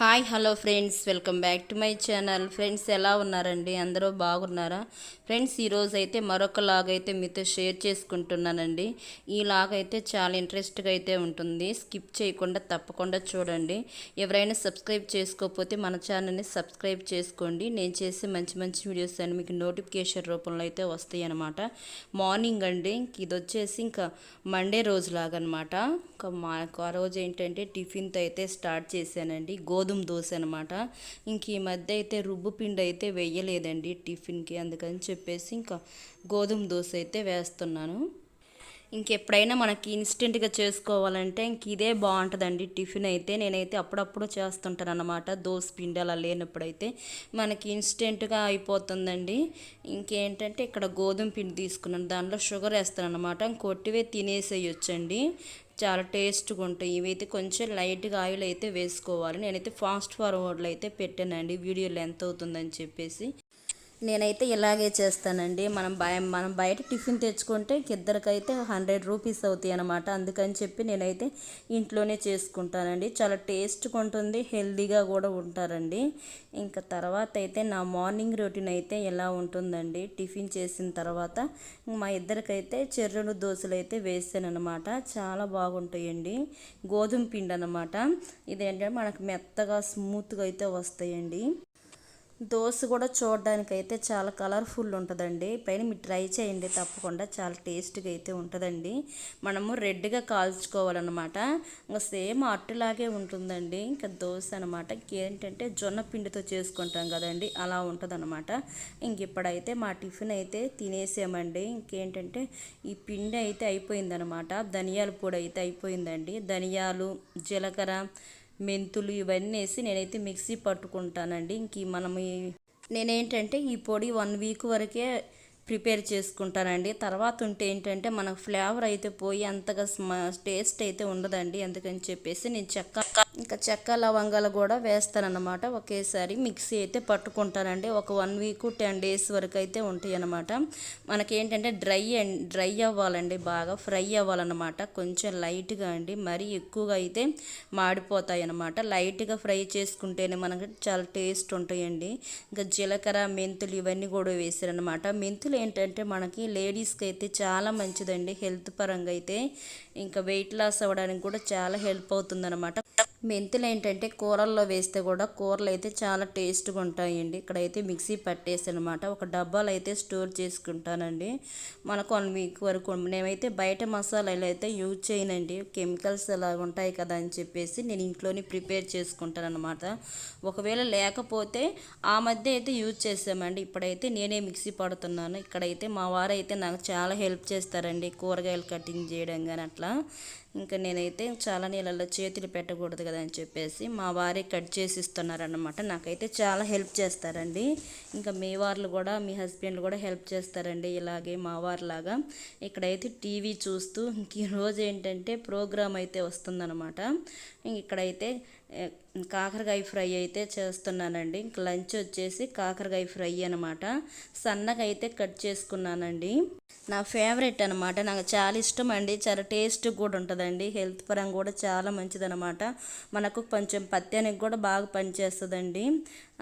Hi hello friends. Welcome back to my channel. Friends ఎలా ఉన్నారండి? అందరూ బాగున్నారా? ఫ్రెండ్స్ ఈరోజు అయితే మరొక లాగ్ అయితే మీతో షేర్ చేసుకుంటున్నానండి. ఈ లాగ్ అయితే చాలా ఇంట్రెస్ట్గా అయితే ఉంటుంది. స్కిప్ చేయకుండా తప్పకుండా చూడండి. ఎవరైనా సబ్స్క్రైబ్ చేసుకోకపోతే మన ఛానల్ని సబ్స్క్రైబ్ చేసుకోండి. నేను చేసే మంచి మంచి వీడియోస్ అని మీకు నోటిఫికేషన్ రూపంలో అయితే వస్తాయి అనమాట మార్నింగ్ అండి. ఇంక ఇది వచ్చేసి ఇంకా మండే రోజు లాగనమాట ఇంకా మాకు ఆ రోజు ఏంటంటే టిఫిన్తో అయితే స్టార్ట్ చేశానండి. గోధుమ గోధుమ దోశ అనమాట ఇంక ఈ మధ్య అయితే రుబ్బు పిండి అయితే వేయలేదండి టిఫిన్కి అందుకని చెప్పేసి ఇంకా గోధుమ దోశ అయితే వేస్తున్నాను. ఇంకెప్పుడైనా మనకి ఇన్స్టెంట్గా చేసుకోవాలంటే ఇంక ఇదే బాగుంటుందండి టిఫిన్ అయితే. నేనైతే అప్పుడప్పుడు చేస్తుంటాను అనమాట దోశ పిండి అలా లేనప్పుడైతే మనకి ఇన్స్టెంట్గా అయిపోతుందండి. ఇంకేంటంటే ఇక్కడ గోధుమ పిండి తీసుకున్నాను. దాంట్లో షుగర్ వేస్తాను అనమాట కొట్టివే తినేసేయొచ్చండి. చాలా టేస్ట్గా ఉంటాయి. ఇవైతే కొంచెం లైట్గా ఆయిల్ అయితే వేసుకోవాలి. నేనైతే ఫాస్ట్ ఫార్వర్డ్లో అయితే పెట్టానండి. వీడియో లెంత్ అవుతుందని చెప్పేసి. నేనైతే ఇలాగే చేస్తానండి. మనం బయ మనం బయట టిఫిన్ తెచ్చుకుంటే ఇద్దరికైతే హండ్రెడ్ రూపీస్ అవుతాయి అనమాట అందుకని చెప్పి నేనైతే ఇంట్లోనే చేసుకుంటానండి. చాలా టేస్ట్గా ఉంటుంది హెల్దీగా కూడా ఉంటారండి. ఇంకా తర్వాత అయితే నా మార్నింగ్ రొటీన్ అయితే ఎలా ఉంటుందండి? టిఫిన్ చేసిన తర్వాత మా ఇద్దరికైతే చెర్రులు దోశలు అయితే వేసాను అనమాట చాలా బాగుంటాయండి. గోధుమ పిండి అనమాట ఇదేంటంటే మనకు మెత్తగా స్మూత్గా అయితే వస్తాయండి. దోశ కూడా చూడడానికి అయితే చాలా కలర్ఫుల్ ఉంటుందండి. పైన మీరు ట్రై చేయండి తప్పకుండా చాలా టేస్ట్గా అయితే ఉంటుందండి. మనము రెడ్గా కాల్చుకోవాలన్నమాట. ఇంకా సేమ్ అట్టులాగే ఉంటుందండి. ఇంకా దోశ అనమాట ఏంటంటే జొన్న పిండితో చేసుకుంటాం కదండి అలా ఉంటుందన్నమాట. ఇంక ఇప్పుడైతే మా టిఫిన్ అయితే తినేసామండి. ఇంకేంటంటే ఈ పిండి అయితే అయిపోయిందనమాట ధనియాల పొడి అయితే అయిపోయిందండి. ధనియాలు జీలకర్ర మెంతులు ఇవన్నీ వేసి నేనైతే మిక్సీ పట్టుకుంటానండి. ఇంక మనం నేనేంటంటే ఈ పొడి వన్ వీక్ వరకే ప్రిపేర్ చేసుకుంటానండి. తర్వాత ఉంటే ఏంటంటే మనకు ఫ్లేవర్ అయితే పోయి అంతగా టేస్ట్ అయితే ఉండదండి. అందుకని చెప్పేసి నేను చెక్క ఇంకా చెక్క లవంగాలు కూడా వేస్తానన్నమాట. ఒకేసారి మిక్సీ అయితే పట్టుకుంటానండి. ఒక వన్ వీక్ టెన్ డేస్ వరకు అయితే ఉంటాయి అనమాట మనకేంటంటే డ్రై డ్రై అవ్వాలండి బాగా ఫ్రై అవ్వాలన్నమాట. కొంచెం లైట్గా అండి మరీ ఎక్కువగా అయితే మాడిపోతాయి అన్నమాట లైట్గా ఫ్రై చేసుకుంటేనే మనకు చాలా టేస్ట్ ఉంటాయండి. ఇంకా జీలకర్ర మెంతులు ఇవన్నీ కూడా వేసారనమాట మెంతులు ఏంటంటే మనకి లేడీస్కి అయితే చాలా మంచిదండి. హెల్త్ పరంగా అయితే ఇంకా వెయిట్ లాస్ అవ్వడానికి కూడా చాలా హెల్ప్ అవుతుందన్నమాట. మెంతులు ఏంటంటే కూరల్లో వేస్తే కూడా కూరలు అయితే చాలా టేస్ట్గా ఉంటాయండి ఇక్కడైతే మిక్సీ పట్టేసి అనమాట ఒక డబ్బాలు అయితే స్టోర్ చేసుకుంటానండి. మనకు వన్ వీక్ వరకు నేనైతే బయట మసాలాలు అయితే యూజ్ చేయనండి. కెమికల్స్ అలా ఉంటాయి కదా అని చెప్పేసి నేను ఇంట్లోనే ప్రిపేర్ చేసుకుంటాను అనమాట ఒకవేళ లేకపోతే ఆ మధ్య అయితే యూజ్ చేసామండి. ఇప్పుడైతే నేనే మిక్సీ పడుతున్నాను. ఇక్కడైతే మా వారు అయితే నాకు చాలా హెల్ప్ చేస్తారండి. కూరగాయలు కటింగ్ చేయడం కానీ అట్లా. ఇంకా నేనైతే చాలా నీళ్ళల్లో చేతులు పెట్టకూడదు కదా అని చెప్పేసి మా వారే కట్ చేసి ఇస్తున్నారనమాట నాకైతే చాలా హెల్ప్ చేస్తారండి. ఇంకా మీ వార్లు కూడా మీ హస్బెండ్ కూడా హెల్ప్ చేస్తారండి ఇలాగే మా వారిలాగా. ఇక్కడైతే టీవీ చూస్తూ ఇంక ఈరోజు ఏంటంటే ప్రోగ్రామ్ అయితే వస్తుందన్నమాట. ఇక్కడైతే కాకరకాయ ఫ్రై అయితే చేస్తున్నానండి. ఇంక లంచ్ వచ్చేసి కాకరకాయ ఫ్రై అనమాట సన్నగా అయితే కట్ చేసుకున్నానండి. నా ఫేవరెట్ అనమాట నాకు చాలా ఇష్టం అండి. చాలా టేస్ట్ కూడా ఉంటుందండి. హెల్త్ పరంగా కూడా చాలా మంచిదనమాట మనకు కొంచెం పత్యానికి కూడా బాగా పనిచేస్తుందండి.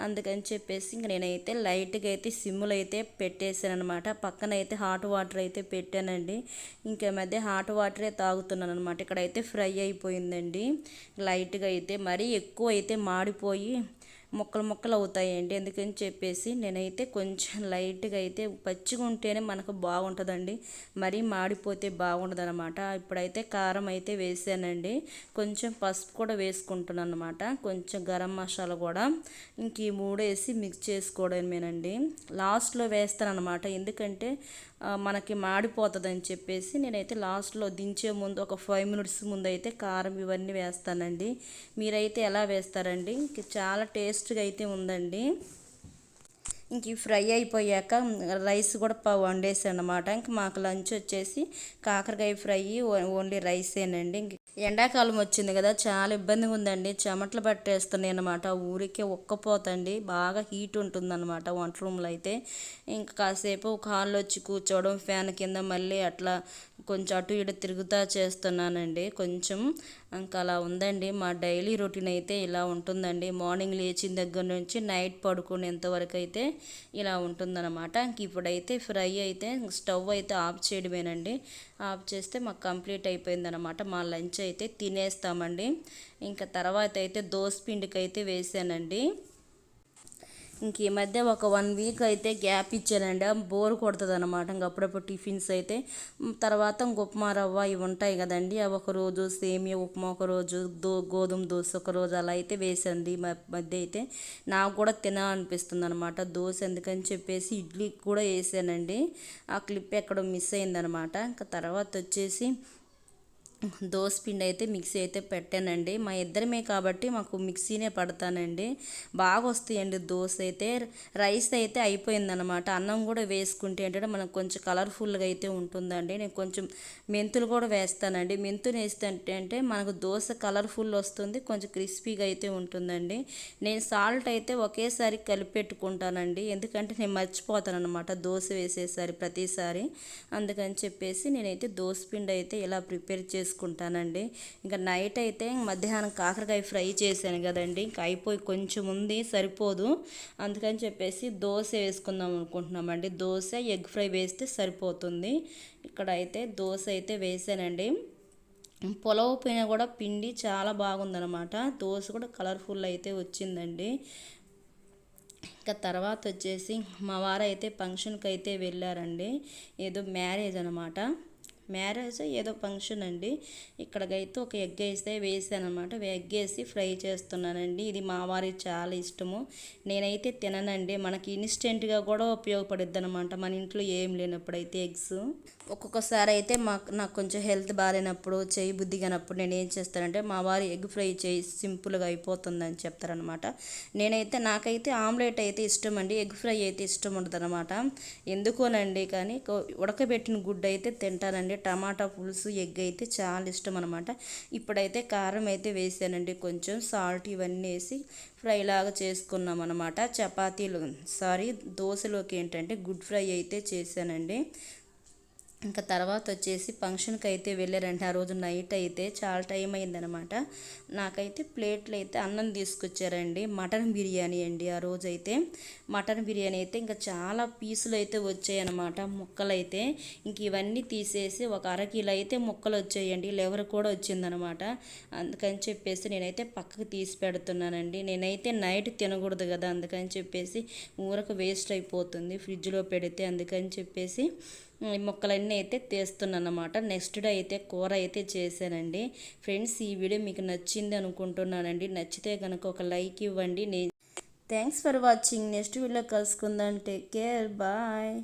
అందుకని చెప్పేసి ఇంక నేనైతే లైట్గా అయితే సిమ్ములు అయితే పెట్టేశాను అనమాట పక్కన అయితే హాట్ వాటర్ అయితే పెట్టానండి. ఇంకా మధ్య హాట్ వాటరే తాగుతున్నాను అనమాట ఇక్కడైతే ఫ్రై అయిపోయిందండి. లైట్గా అయితే మరీ ఎక్కువ అయితే మాడిపోయి ముక్కలు ముక్కలు అవుతాయండి ఎందుకని చెప్పేసి నేనైతే కొంచెం లైట్గా అయితే పచ్చిగా ఉంటేనే మనకు బాగుంటుందండి. మరీ మాడిపోతే బాగుండదు అనమాట ఇప్పుడైతే కారం అయితే వేసానండి. కొంచెం పసుపు కూడా వేసుకుంటున్నాను అనమాట కొంచెం గరం మసాలా కూడా. ఇంక ఈ మూడు వేసి మిక్స్ చేసుకోవడమేనండి. లాస్ట్లో వేస్తాను అనమాట ఎందుకంటే మనకి మాడిపోతుందని చెప్పేసి నేనైతే లాస్ట్లో దించే ముందు ఒక ఫైవ్ మినిట్స్ ముందు అయితే కారం ఇవన్నీ వేస్తానండి. మీరైతే ఎలా వేస్తారండి? ఇంక చాలా టేస్ట్గా అయితే ఉందండి. ఇంక ఫ్రై అయిపోయాక రైస్ కూడా వండేసాను అనమాట ఇంక మాకు లంచ్ వచ్చేసి కాకరకాయ ఫ్రై ఓన్లీ రైసేనండి. ఇంక ఎండాకాలం వచ్చింది కదా చాలా ఇబ్బందిగా ఉందండి చెమటలు పట్టేస్తున్నాయి అనమాట ఊరికే ఒక్కపోతండి. బాగా హీట్ ఉంటుందన్నమాట వంట రూమ్లో అయితే. ఇంకా కాసేపు ఒక హాల్లో వచ్చి కూర్చోవడం ఫ్యాన్ కింద మళ్ళీ అట్లా కొంచెం అటు ఇటు తిరుగుతా చేస్తున్నానండి. కొంచెం ఇంకా అలా ఉందండి. మా డైలీ రొటీన్ అయితే ఇలా ఉంటుందండి. మార్నింగ్ లేచిన దగ్గర నుంచి నైట్ పడుకునేంత వరకు అయితే ఇలా ఉంటుందన్నమాట. ఇంక ఇప్పుడైతే ఫ్రై అయితే స్టవ్ అయితే ఆఫ్ చేయడమేనండి. ఆఫ్ చేస్తే మాకు కంప్లీట్ అయిపోయిందనమాట మా లంచ్ అయితే తినేస్తామండి. ఇంకా తర్వాత అయితే దోశ పిండికి అయితే వేసానండి. ఇంక ఈ మధ్య ఒక వన్ వీక్ అయితే గ్యాప్ ఇచ్చానండి. బోర్ కొడుతుంది అనమాట ఇంక అప్పుడప్పుడు టిఫిన్స్ అయితే. తర్వాత ఇంక ఉప్మా రవ్వ ఇవి ఉంటాయి కదండి. అవి ఒక రోజు సేమియా ఉప్మా ఒక రోజు దో గోధుమ దోశ ఒక రోజు అలా అయితే వేసండి మ- మధ్య అయితే నాకు కూడా తినాలనిపిస్తుంది అనమాట దోశ ఎందుకని చెప్పేసి ఇడ్లీ కూడా వేసానండి. ఆ క్లిప్ ఎక్కడో మిస్ అయిందనమాట ఇంకా తర్వాత వచ్చేసి పిండి అయితే మిక్సీ అయితే పెట్టానండి. మా ఇద్దరమే కాబట్టి మాకు మిక్సీనే పడతానండి. బాగా వస్తాయండి దోశ అయితే. రైస్ అయితే అయిపోయిందనమాట అన్నం కూడా వేసుకుంటే ఏంటంటే మనకు కొంచెం కలర్ఫుల్గా అయితే ఉంటుందండి. నేను కొంచెం మెంతులు కూడా వేస్తానండి. మెంతులు వేస్తే అంటే మనకు దోశ కలర్ఫుల్ వస్తుంది. కొంచెం క్రిస్పీగా అయితే ఉంటుందండి. నేను సాల్ట్ అయితే ఒకేసారి కలిపి పెట్టుకుంటానండి. ఎందుకంటే నేను మర్చిపోతాను అనమాట దోశ వేసేసారి ప్రతిసారి. అందుకని చెప్పేసి నేనైతే దోశ పిండి అయితే ఇలా ప్రిపేర్ చేసుకుంటానండి. ఇంకా నైట్ అయితే మధ్యాహ్నం కాకరకాయ ఫ్రై చేశాను కదండి. ఇంకా అయిపోయి కొంచెం ఉంది సరిపోదు. అందుకని చెప్పేసి దోశ వేసుకుందాం అనుకుంటున్నామండి. దోశ ఎగ్ ఫ్రై వేస్తే సరిపోతుంది. ఇక్కడ అయితే దోశ అయితే వేసానండి. పొలవ పైన కూడా పిండి చాలా బాగుందనమాట దోశ కూడా కలర్ఫుల్ అయితే వచ్చిందండి. ఇంకా తర్వాత వచ్చేసి మా వారు అయితే ఫంక్షన్కి అయితే వెళ్ళారండి. ఏదో మ్యారేజ్ అనమాట మ్యారేజ్ ఏదో ఫంక్షన్ అండి. ఇక్కడికైతే ఒక ఎగ్ వేస్తే వేసాను అనమాట ఎగ్ వేసి ఫ్రై చేస్తున్నానండి. ఇది మా వారికి చాలా ఇష్టము. నేనైతే తిననండి. మనకి ఇన్స్టెంట్గా కూడా ఉపయోగపడుద్ది అనమాట మన ఇంట్లో ఏం లేనప్పుడు అయితే ఎగ్స్. ఒక్కొక్కసారి అయితే మాకు నాకు కొంచెం హెల్త్ బాగాలేనప్పుడు చేయి బుద్ధి కానప్పుడు నేను ఏం చేస్తానంటే మా వారు ఎగ్ ఫ్రై చేయి సింపుల్గా అయిపోతుందని చెప్తారనమాట నేనైతే నాకైతే ఆమ్లెట్ అయితే ఇష్టం అండి ఎగ్ ఫ్రై అయితే ఇష్టం ఉండదు అనమాట ఎందుకోనండి కానీ ఉడకబెట్టిన గుడ్డు అయితే తింటానండి. టమాటా పులుసు ఎగ్ అయితే చాలా ఇష్టం అనమాట ఇప్పుడైతే కారం అయితే వేసానండి. కొంచెం సాల్ట్ ఇవన్నీ వేసి ఫ్రై లాగా చేసుకున్నాం అనమాట చపాతీలు సారీ దోశలోకి ఏంటంటే గుడ్ ఫ్రై అయితే చేశానండి. ఇంకా తర్వాత వచ్చేసి ఫంక్షన్కి అయితే వెళ్ళారంటే ఆ రోజు నైట్ అయితే చాలా టైం అయిందనమాట నాకైతే ప్లేట్లు అయితే అన్నం తీసుకొచ్చారండి. మటన్ బిర్యానీ అండి ఆ రోజు అయితే మటన్ బిర్యానీ అయితే ఇంకా చాలా పీసులు అయితే వచ్చాయన్నమాట ముక్కలు అయితే ఇంక ఇవన్నీ తీసేసి ఒక అరకిలో అయితే ముక్కలు వచ్చాయండి. లెవర్ కూడా వచ్చిందనమాట అందుకని చెప్పేసి నేనైతే పక్కకు తీసి పెడుతున్నానండి. నేనైతే నైట్ తినకూడదు కదా అందుకని చెప్పేసి ఊరకు వేస్ట్ అయిపోతుంది ఫ్రిడ్జ్లో పెడితే. అందుకని చెప్పేసి ఈ ముక్కలన్నీ అయితే తీస్తున్నాను అనమాట నెక్స్ట్ డే అయితే కూర అయితే చేశానండి. ఫ్రెండ్స్ ఈ వీడియో మీకు నచ్చింది అనుకుంటున్నానండి. నచ్చితే కనుక ఒక లైక్ ఇవ్వండి. నే thanks for watching next video కలుసుకుందాం. Take care bye